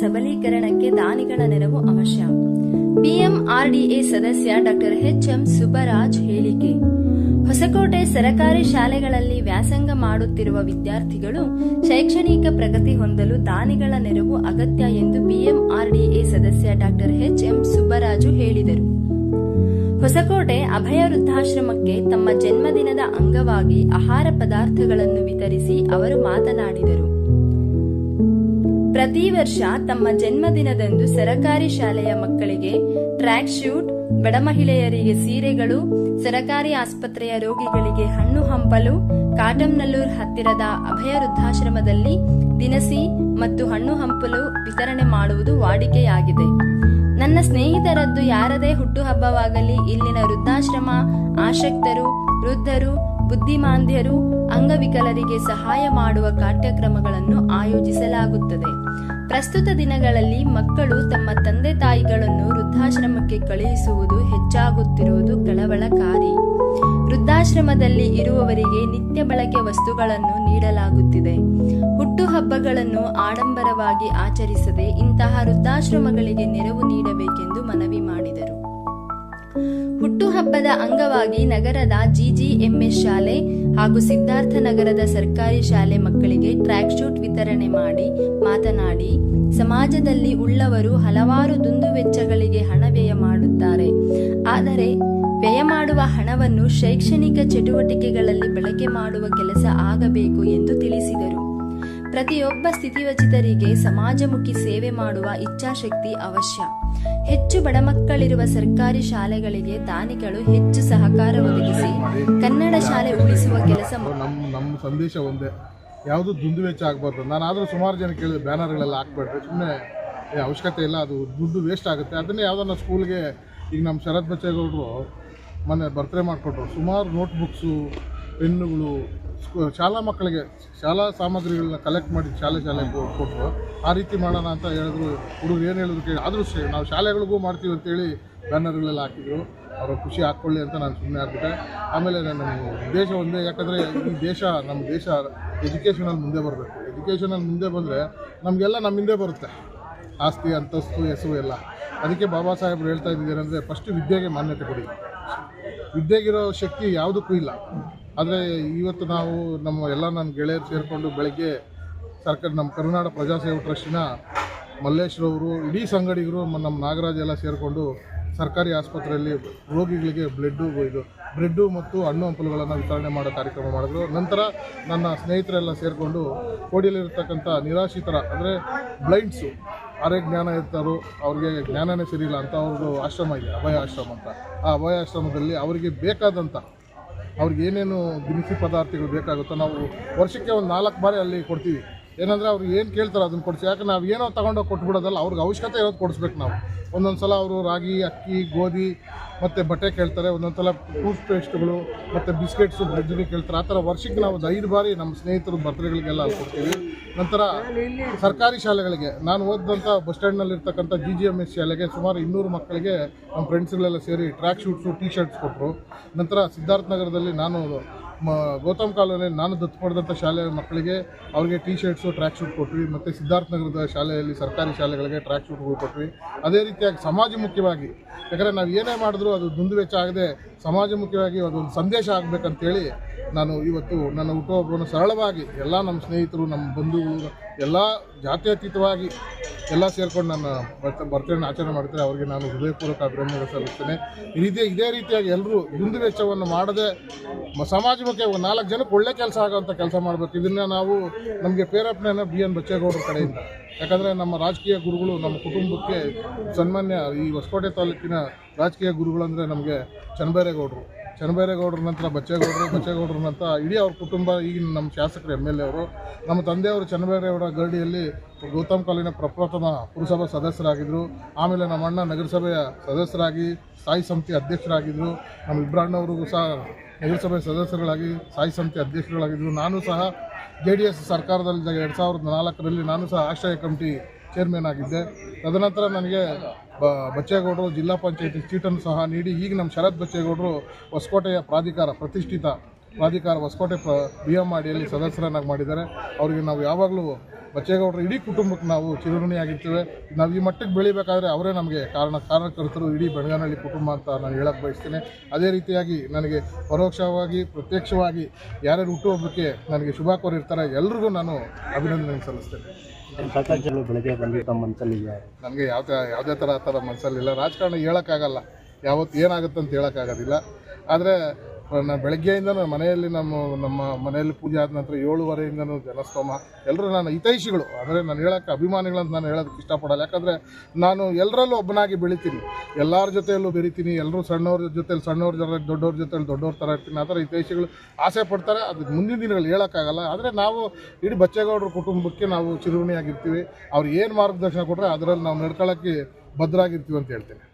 ಸಬಲೀಕರಣಕ್ಕೆ ದಾನಿಗಳ ನೆರವು ಅವಶ್ಯ. ಬಿಎಂಆರ್ಡಿಎ ಸದಸ್ಯ ಡಾಕ್ಟರ್ ಎಂ ಸುಬ್ಬರಾಜ್ ಹೇಳಿಕೆ. ಹೊಸಕೋಟೆ ಸರಕಾರಿ ಶಾಲೆಗಳಲ್ಲಿ ವ್ಯಾಸಂಗ ಮಾಡುತ್ತಿರುವ ವಿದ್ಯಾರ್ಥಿಗಳು ಶೈಕ್ಷಣಿಕ ಪ್ರಗತಿ ಹೊಂದಲು ದಾನಿಗಳ ನೆರವು ಅಗತ್ಯ ಎಂದು ಬಿಎಂಆರ್ಡಿಎ ಸದಸ್ಯ ಡಾಕ್ಟರ್ ಎಂ ಸುಬ್ಬರಾಜು ಹೇಳಿದರು. ಹೊಸಕೋಟೆ ಅಭಯ ವೃದ್ಧಾಶ್ರಮಕ್ಕೆ ತಮ್ಮ ಜನ್ಮದಿನದ ಅಂಗವಾಗಿ ಆಹಾರ ಪದಾರ್ಥಗಳನ್ನು ವಿತರಿಸಿ ಅವರು ಮಾತನಾಡಿದರು. ಪ್ರತಿ ವರ್ಷ ತಮ್ಮ ಜನ್ಮದಿನದಂದು ಸರಕಾರಿ ಶಾಲೆಯ ಮಕ್ಕಳಿಗೆ ಟ್ರ್ಯಾಕ್ ಶೂಟ್, ಬಡ ಮಹಿಳೆಯರಿಗೆ ಸೀರೆಗಳು, ಸರಕಾರಿ ಆಸ್ಪತ್ರೆಯ ರೋಗಿಗಳಿಗೆ ಹಣ್ಣು ಹಂಪಲು, ಕಾಟಂನಲ್ಲೂರ್ ಹತ್ತಿರದ ಅಭಯ ವೃದ್ಧಾಶ್ರಮದಲ್ಲಿ ದಿನಸಿ ಮತ್ತು ಹಣ್ಣು ಹಂಪಲು ವಿತರಣೆ ಮಾಡುವುದು ವಾಡಿಕೆಯಾಗಿದೆ. ನನ್ನ ಸ್ನೇಹಿತರದ್ದು ಯಾರದೇ ಹುಟ್ಟುಹಬ್ಬವಾಗಲಿ ಇಲ್ಲಿನ ವೃದ್ಧಾಶ್ರಮ, ಆಸಕ್ತರು, ವೃದ್ಧರು ಬುದ್ಧಿಮಾಂದ್ಯರು ಅಂಗವಿಕಲರಿಗೆ ಸಹಾಯ ಮಾಡುವ ಕಾರ್ಯಕ್ರಮಗಳನ್ನು ಆಯೋಜಿಸಲಾಗುತ್ತದೆ. ಪ್ರಸ್ತುತ ದಿನಗಳಲ್ಲಿ ಮಕ್ಕಳು ತಮ್ಮ ತಂದೆ ತಾಯಿಗಳನ್ನು ವೃದ್ಧಾಶ್ರಮಕ್ಕೆ ಕಳುಹಿಸುವುದು ಹೆಚ್ಚಾಗುತ್ತಿರುವುದು ಕಳವಳಕಾರಿ. ವೃದ್ಧಾಶ್ರಮದಲ್ಲಿ ಇರುವವರಿಗೆ ನಿತ್ಯ ಬಳಕೆ ವಸ್ತುಗಳನ್ನು ನೀಡಲಾಗುತ್ತಿದೆ. ಹುಟ್ಟುಹಬ್ಬಗಳನ್ನು ಆಡಂಬರವಾಗಿ ಆಚರಿಸದೆ ಇಂತಹ ವೃದ್ಧಾಶ್ರಮಗಳಿಗೆ ನೆರವು ನೀಡಬೇಕೆಂದು ಮನವಿ ಮಾಡಿದರು. ಹುಟ್ಟುಹಬ್ಬದ ಅಂಗವಾಗಿ ನಗರದ ಜಿಜಿಎಂಎಸ್ ಶಾಲೆ ಹಾಗೂ ಸಿದ್ಧಾರ್ಥ ನಗರದ ಸರ್ಕಾರಿ ಶಾಲೆ ಮಕ್ಕಳಿಗೆ ಟ್ರ್ಯಾಕ್ ಶೂಟ್ ವಿತರಣೆ ಮಾಡಿ ಮಾತನಾಡಿ, ಸಮಾಜದಲ್ಲಿ ಉಳ್ಳವರು ಹಲವಾರು ದುಂದುವೆಚ್ಚಗಳಿಗೆ ಹಣ ವ್ಯಯ ಮಾಡುತ್ತಾರೆ. ಆದರೆ, ವ್ಯಯ ಮಾಡುವ ಹಣವನ್ನು ಶೈಕ್ಷಣಿಕ ಚಟುವಟಿಕೆಗಳಲ್ಲಿ ಬಳಕೆ ಮಾಡುವ ಕೆಲಸ ಆಗಬೇಕು ಎಂದು ತಿಳಿಸಿದರು. ಪ್ರತಿಯೊಬ್ಬ ಸ್ಥಿತಿವಚಿತರಿಗೆ ಸಮಾಜಮುಖಿ ಸೇವೆ ಮಾಡುವ ಇಚ್ಛಾಶಕ್ತಿ ಅವಶ್ಯ. ಹೆಚ್ಚು ಬಡ ಮಕ್ಕಳಿರುವ ಸರ್ಕಾರಿ ಶಾಲೆಗಳಿಗೆ ದಾನಿಗಳು ಹೆಚ್ಚು ಸಹಕಾರ ಒದಗಿಸಿ ಕನ್ನಡ ಶಾಲೆ ಉಳಿಸುವ ಕೆಲಸ ನಮ್ಮ ನಮ್ಮ ಸಂದೇಶ ಒಂದೇ. ಯಾವುದು ದುಂದು ವೆಚ್ಚ ಆಗಬಾರ್ದು. ನಾನು ಆದರೂ ಸುಮಾರು ಜನ ಕೇಳಿದೆ ಬ್ಯಾನರ್ಗಳೆಲ್ಲ ಹಾಕ್ಬೇಡ್ರಿ. ಸುಮ್ಮನೆ ಅವಶ್ಯಕತೆ ಇಲ್ಲ ಅದು ದುಡ್ಡು ವೇಸ್ಟ್ ಆಗುತ್ತೆ. ಅದನ್ನೇ ಯಾವುದನ್ನ ಸ್ಕೂಲ್ಗೆ ಈಗ ನಮ್ಮ ಶರತ್ ಬಚ್ಚೇಗೌಡರು ಮೊನ್ನೆ ಬರ್ತ್ಡೇ ಮಾಡಿಕೊಟ್ರು. ಸುಮಾರು ನೋಟ್ಬುಕ್ಸು ಪೆನ್ನುಗಳು ಶಾಲಾ ಮಕ್ಕಳಿಗೆ ಶಾಲಾ ಸಾಮಗ್ರಿಗಳನ್ನ ಕಲೆಕ್ಟ್ ಮಾಡಿ ಶಾಲೆ ಶಾಲೆಗೆ ಕೊಟ್ಟರು ಆ ರೀತಿ ಮಾಡೋಣ ಅಂತ ಹೇಳಿದ್ರು. ಹುಡುಗರು ಏನು ಹೇಳಿದ್ರು ಕೇಳಿ, ಆದರೂ ಶೇ ನಾವು ಶಾಲೆಗಳಿಗೂ ಮಾಡ್ತೀವಿ ಅಂತೇಳಿ ಬ್ಯಾನರ್ಗಳೆಲ್ಲ ಹಾಕಿದ್ರು. ಅವರ ಖುಷಿ ಹಾಕ್ಕೊಳ್ಳಿ ಅಂತ ನಾನು ಸುಮ್ಮನೆ ಆಗ್ಬಿಟ್ಟೆ. ಆಮೇಲೆ ನಮ್ಮ ದೇಶ ಒಂದೇ, ಯಾಕಂದರೆ ಈ ದೇಶ, ನಮ್ಮ ದೇಶ ಎಜುಕೇಷನಲ್ಲಿ ಮುಂದೆ ಬರಬೇಕು. ಎಜುಕೇಷನಲ್ಲಿ ಮುಂದೆ ಬಂದರೆ ನಮಗೆಲ್ಲ ನಮ್ಮ ಹಿಂದೆ ಬರುತ್ತೆ. ಆಸ್ತಿ, ಅಂತಸ್ತು, ಹೆಸರು ಎಲ್ಲ. ಅದಕ್ಕೆ ಬಾಬಾ ಸಾಹೇಬ್ರು ಹೇಳ್ತಾ ಇದ್ದೀರಂದರೆ ಫಸ್ಟು ವಿದ್ಯೆಗೆ ಮಾನ್ಯತೆ ಕೊಡಿ. ವಿದ್ಯೆಗಿರೋ ಶಕ್ತಿ ಯಾವುದಕ್ಕೂ ಇಲ್ಲ. ಆದರೆ ಇವತ್ತು ನಾವು ನಮ್ಮ ಎಲ್ಲ ನನ್ನ ಗೆಳೆಯರು ಸೇರಿಕೊಂಡು ಬೆಳಗ್ಗೆ ಸರ್ಕಾರ ನಮ್ಮ ಕರುನಾಡ ಪ್ರಜಾಸೇವಾ ಟ್ರಸ್ಟಿನ ಮಲ್ಲೇಶ್ರವರು ಇಡೀ ಸಂಗಡಿಗರು ನಮ್ಮ ನಾಗರಾಜ್ ಎಲ್ಲ ಸೇರಿಕೊಂಡು ಸರ್ಕಾರಿ ಆಸ್ಪತ್ರೆಯಲ್ಲಿ ರೋಗಿಗಳಿಗೆ ಬ್ಲಡ್ಡು ಇದು ಬ್ರೆಡ್ಡು ಮತ್ತು ಹಣ್ಣು ಹಂಪಲುಗಳನ್ನು ವಿತರಣೆ ಮಾಡೋ ಕಾರ್ಯಕ್ರಮ ಮಾಡಿದ್ರು. ನಂತರ ನನ್ನ ಸ್ನೇಹಿತರೆಲ್ಲ ಸೇರಿಕೊಂಡು ಕೋಡಿಯಲ್ಲಿರ್ತಕ್ಕಂಥ ನಿರಾಶ್ರಿತರ ಅಂದರೆ ಬ್ಲೈಂಡ್ಸು ಅರೆ ಜ್ಞಾನ ಇರ್ತಾರೋ ಅವ್ರಿಗೆ ಜ್ಞಾನನೇ ಇಲ್ಲ ಅಂತ ಅವ್ರದ್ದು ಆಶ್ರಮ ಇದೆ, ಅಭಯ ಆಶ್ರಮ ಅಂತ. ಆ ಅಭಯ ಆಶ್ರಮದಲ್ಲಿ ಅವರಿಗೆ ಬೇಕಾದಂಥ ಅವ್ರಿಗೆ ಏನೇನು ದಿನಸಿ ಪದಾರ್ಥಗಳು ಬೇಕಾಗುತ್ತೋ ನಾವು ವರ್ಷಕ್ಕೆ ಒಂದು ನಾಲ್ಕು ಬಾರಿ ಅಲ್ಲಿ ಕೊಡ್ತೀವಿ. ಏನಂದರೆ ಅವ್ರು ಏನು ಕೇಳ್ತಾರೆ ಅದನ್ನು ಕೊಡಿಸಿ. ಯಾಕೆ ನಾವು ಏನೋ ತಗೊಂಡೋಗಿ ಕೊಟ್ಬಿಡೋದಲ್ಲ, ಅವ್ರಿಗೆ ಅವಶ್ಯಕತೆ ಇರೋದು ಕೊಡಿಸ್ಬೇಕು ನಾವು. ಒಂದೊಂದು ಸಲ ಅವರು ರಾಗಿ, ಅಕ್ಕಿ, ಗೋಧಿ ಮತ್ತು ಬಟ್ಟೆ ಕೇಳ್ತಾರೆ. ಒಂದೊಂದು ಸಲ ಟೂತ್ ಪೇಸ್ಟ್ಗಳು ಮತ್ತು ಬಿಸ್ಕೆಟ್ಸು ಬ್ರೆಡ್ಗಳು ಕೇಳ್ತಾರೆ. ಆ ಥರ ವರ್ಷಕ್ಕೆ ನಾವು ಒಂದು ಐದು ಬಾರಿ ನಮ್ಮ ಸ್ನೇಹಿತರು ಬರ್ತ್ಡೇಗಳಿಗೆಲ್ಲ ಕೊಡ್ತೀವಿ. ನಂತರ ಸರ್ಕಾರಿ ಶಾಲೆಗಳಿಗೆ, ನಾನು ಓದಿದಂಥ ಬಸ್ ಸ್ಟ್ಯಾಂಡ್ನಲ್ಲಿರ್ತಕ್ಕಂಥ ಜಿ ಜಿ ಎಂ ಎಸ್ ಶಾಲೆಗೆ ಸುಮಾರು ಇನ್ನೂರು ಮಕ್ಕಳಿಗೆ ನಮ್ಮ ಫ್ರೆಂಡ್ಸ್ಗಳೆಲ್ಲ ಸೇರಿ ಟ್ರ್ಯಾಕ್ ಶೂಟ್ಸು ಟಿ ಶರ್ಟ್ಸ್ ಕೊಟ್ಟರು ನಂತರ ಸಿದ್ಧಾರ್ಥ ನಗರದಲ್ಲಿ ನಾನು ಮ, ಗೌತಮ್ ಕಾಲೋನಿ ನಾನು ದತ್ತು ಪಡೆದಂಥ ಶಾಲೆಯ ಮಕ್ಕಳಿಗೆ ಅವರಿಗೆ ಟಿ ಶರ್ಟ್ಸು ಟ್ರ್ಯಾಕ್ ಶೂಟ್ ಕೊಟ್ವಿ. ಮತ್ತು ಸಿದ್ಧಾರ್ಥ ನಗರದ ಶಾಲೆಯಲ್ಲಿ ಸರ್ಕಾರಿ ಶಾಲೆಗಳಿಗೆ ಟ್ರ್ಯಾಕ್ ಶೂಟ್ಗಳು ಕೊಟ್ವಿ. ಅದೇ ರೀತಿಯಾಗಿ ಸಮಾಜಮುಖಿಯಾಗಿ ಯಾಕಂದರೆ ನಾವು ಏನೇ ಮಾಡಿದ್ರೂ ಅದು ದುಂದುವೆಚ್ಚ ಆಗದೆ ಆಗದೆ ಸಮಾಜಮುಖಿಯಾಗಿ ಅದೊಂದು ಸಂದೇಶ ಆಗಬೇಕಂತೇಳಿ ನಾನು ಇವತ್ತು ನನ್ನ ಹುಟ್ಟುಹಬ್ಬವನ್ನು ಸರಳವಾಗಿ ಎಲ್ಲ ನಮ್ಮ ಸ್ನೇಹಿತರು, ನಮ್ಮ ಬಂಧುಗಳು, ಎಲ್ಲ ಜಾತ್ಯತೀತವಾಗಿ ಎಲ್ಲ ಸೇರ್ಕೊಂಡು ನನ್ನ ಬರ್ತ ಆಚರಣೆ ಮಾಡ್ತಾರೆ ಅವರಿಗೆ ನಾನು ಹೃದಯಪೂರ್ವಕ ಅಭಿನಂದನೆ ಸಲ್ಲಿಸ್ತೇನೆ. ಈ ರೀತಿ, ಇದೇ ರೀತಿಯಾಗಿ ಎಲ್ಲರೂ ದುಂದು ವೆಚ್ಚವನ್ನು ಮಾಡದೆ ಸಮಾಜಕ್ಕೆ ಒಂದು ನಾಲ್ಕು ಜನಕ್ಕೆ ಒಳ್ಳೆ ಕೆಲಸ ಆಗೋವಂಥ ಕೆಲಸ ಮಾಡಬೇಕು. ಇದನ್ನು ನಾವು ನಮಗೆ ಪ್ರೇರೇಪಣೆಯನ್ನು ಬಿ. ಎನ್. ಬಚ್ಚೇಗೌಡರ ಕಡೆಯಿಂದ. ಯಾಕಂದರೆ ನಮ್ಮ ರಾಜಕೀಯ ಗುರುಗಳು, ನಮ್ಮ ಕುಟುಂಬಕ್ಕೆ ಸನ್ಮಾನ್ಯ ಈ ಹೊಸಕೋಟೆ ತಾಲೂಕಿನ ರಾಜಕೀಯ ಗುರುಗಳಂದರೆ ನಮಗೆ ಚನ್ನಬೈರೇಗೌಡರು ಚನ್ನಬೈರೇಗೌಡರ ನಂತರ ಬಚ್ಚೇಗೌಡರು, ಬಚ್ಚೇಗೌಡರ ನಂತರ ಇಡೀ ಅವ್ರ ಕುಟುಂಬ, ಈಗಿನ ನಮ್ಮ ಶಾಸಕರು ಎಂ ಎಲ್ ಎ ಅವರು, ನಮ್ಮ ತಂದೆಯವರು ಚನ್ನಬೈರೇಗೌಡ ಗರಡಿಯಲ್ಲಿ ಗೌತಮ್ ಕಾಲಿನ ಪ್ರಪ್ರಥಮ ಪುರಸಭಾ ಸದಸ್ಯರಾಗಿದ್ದರು ಆಮೇಲೆ ನಮ್ಮ ಅಣ್ಣ ನಗರಸಭೆಯ ಸದಸ್ಯರಾಗಿ, ಸ್ಥಾಯಿ ಸಮಿತಿ ಅಧ್ಯಕ್ಷರಾಗಿದ್ದರು ನಮ್ಮ ಇಬ್ರಾಣ್ಣವ್ರಿಗೂ ಸಹ ನಗರಸಭೆ ಸದಸ್ಯರುಗಳಾಗಿ, ಸ್ಥಾಯಿ ಸಮಿತಿ ಅಧ್ಯಕ್ಷರುಗಳಾಗಿದ್ದರು ನಾನು ಸಹ ಜೆ ಡಿ ಎಸ್ ಸರ್ಕಾರದಲ್ಲಿ ಎರಡು ಸಾವಿರದ ನಾಲ್ಕರಲ್ಲಿ ನಾನು ಸಹ ಆಶ್ರಯ ಕಮಿಟಿ ಚೇರ್ಮನ್ ಆಗಿದ್ದೆ. ತದನಂತರ ನನಗೆ ಬ, ಬಚ್ಚೇಗೌಡರು ಜಿಲ್ಲಾ ಪಂಚಾಯತಿ ಸೀಟನ್ನು ಸಹ ನೀಡಿ ಈಗ ನಮ್ಮ ಶರತ್ ಬಚ್ಚೇಗೌಡರು ಹೊಸಕೋಟೆಯ ಪ್ರಾಧಿಕಾರ, ಪ್ರತಿಷ್ಠಿತ ಪ್ರಾಧಿಕಾರ ಹೊಸಕೋಟೆ ಪ್ರ ಬಿ ಎಂ ಮಾಡಿಯಲ್ಲಿ ಸದಸ್ಯರನ್ನಾಗಿ ಮಾಡಿದ್ದಾರೆ. ಅವರಿಗೆ ನಾವು ಯಾವಾಗಲೂ ಬಚ್ಚೇಗೌಡರು ಇಡೀ ಕುಟುಂಬಕ್ಕೆ ನಾವು ಚಿರಋಣಿಯಾಗಿರ್ತೇವೆ. ನಾವು ಈ ಮಟ್ಟಕ್ಕೆ ಬೆಳಿಬೇಕಾದ್ರೆ ಅವರೇ ನಮಗೆ ಕಾರಣ ಕಾರಣಕರ್ತರು ಇಡೀ ಬೆಳಗಾನಹಳ್ಳಿ ಕುಟುಂಬ ಅಂತ ನಾನು ಹೇಳಕ್ಕೆ ಬಯಸ್ತೇನೆ. ಅದೇ ರೀತಿಯಾಗಿ ನನಗೆ ಪರೋಕ್ಷವಾಗಿ ಪ್ರತ್ಯಕ್ಷವಾಗಿ ಯಾರ್ಯಾರು ಹುಟ್ಟುಹಬ್ಬಕ್ಕೆ ನನಗೆ ಶುಭ ಕೋರಿರ್ತಾರೆ ಎಲ್ರಿಗೂ ನಾನು ಅಭಿನಂದನೆ ಸಲ್ಲಿಸ್ತೇನೆ. ನನಗೆ ಯಾವ ಯಾವುದೇ ಥರ ಆ ಥರ ಮನಸ್ಸಲ್ಲಿಲ್ಲ ರಾಜಕಾರಣ ಹೇಳೋಕ್ಕಾಗಲ್ಲ. ಯಾವತ್ತು ಏನಾಗುತ್ತೆ ಅಂತ ಹೇಳೋಕ್ಕಾಗೋದಿಲ್ಲ. ಆದರೆ ನಾನು ಬೆಳಗ್ಗೆಯಿಂದ ಮನೆಯಲ್ಲಿ ನಮ್ಮ ನಮ್ಮ ಮನೆಯಲ್ಲಿ ಪೂಜೆ ಆದ ನಂತರ ಏಳುವರೆಯಿಂದನೂ ಜನಸ್ತೋಮ. ಎಲ್ಲರೂ ನನ್ನ ಹಿತೈಷಿಗಳು. ಅಂದರೆ ನಾನು ಹೇಳೋಕ್ಕೆ ಅಭಿಮಾನಿಗಳಂತ ನಾನು ಹೇಳೋದಕ್ಕೆ ಇಷ್ಟಪಡಲ್ಲ. ಯಾಕಂದರೆ ನಾನು ಎಲ್ಲರಲ್ಲೂ ಒಬ್ಬನಾಗಿ ಬೆಳಿತೀನಿ. ಎಲ್ಲರ ಜೊತೆಯಲ್ಲೂ ಬೆರಿತೀನಿ. ಎಲ್ಲರೂ ಸಣ್ಣವ್ರ ಜೊತೆಲಿ ಸಣ್ಣವ್ರ ಜೊತೆ, ದೊಡ್ಡವ್ರ ಜೊತೆಲಿ ದೊಡ್ಡವ್ರ ಥರ ಇರ್ತೀನಿ. ಆ ಥರ ಹಿತೈಷಿಗಳು ಆಸೆ ಪಡ್ತಾರೆ. ಅದು ಮುಂದಿನ ದಿನಗಳು ಹೇಳೋಕ್ಕಾಗಲ್ಲ. ಆದರೆ ನಾವು ಇಡೀ ಬಚ್ಚೇಗೌಡರ ಕುಟುಂಬಕ್ಕೆ ನಾವು ಚಿರುವಣಿಯಾಗಿರ್ತೀವಿ ಅವ್ರು ಏನು ಮಾರ್ಗದರ್ಶನ ಕೊಟ್ಟರೆ ಅದರಲ್ಲಿ ನಾವು ನಡ್ಕೊಳ್ಳೋಕ್ಕೆ ಭದ್ರಾಗಿರ್ತೀವಿ ಅಂತ ಹೇಳ್ತೇನೆ.